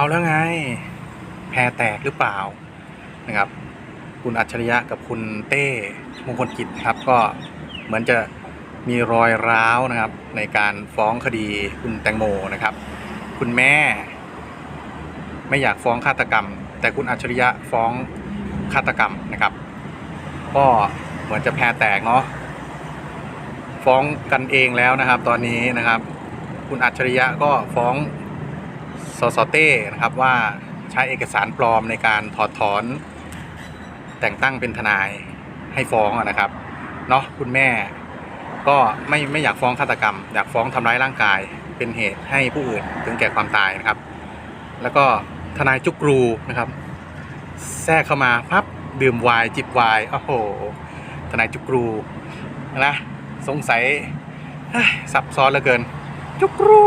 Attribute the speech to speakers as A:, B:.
A: เอาแล้วไง แพรแตกหรือเปล่านะครับ คุณอัจฉริยะกับคุณเต้มงคลกิจครับก็เหมือนจะมีรอยร้าวนะครับในการฟ้องคดีคุณแตงโมนะครับ คุณแม่ ไม่อยากฟ้องฆาตกรรม แต่คุณอัจฉริยะฟ้องฆาตกรรมนะครับ ก็เหมือนจะแพรแตกเนาะฟ้องกันเองแล้วนะครับ ตอนนี้นะครับ คุณอัจฉริยะก็ฟ้อง สสเต้นะครับว่าใช้เอกสารปลอมในการถอดถอน แต่งตั้งเป็นทนายให้ฟ้องนะครับเนาะคุณแม่ก็ไม่ไม่อยากฟ้องฆาตกรรม อยากฟ้องทำร้ายร่างกายเป็นเหตุให้ผู้อื่นถึงแก่ความตายนะครับ แล้วก็ทนายจุกรูนะครับ แทรกเข้ามาพับดื่มวน์จิบวน์โอ้โหทนายจุกรูนะสงสัยเฮ้ยซับซ้อนเหลือเกิน จุกรู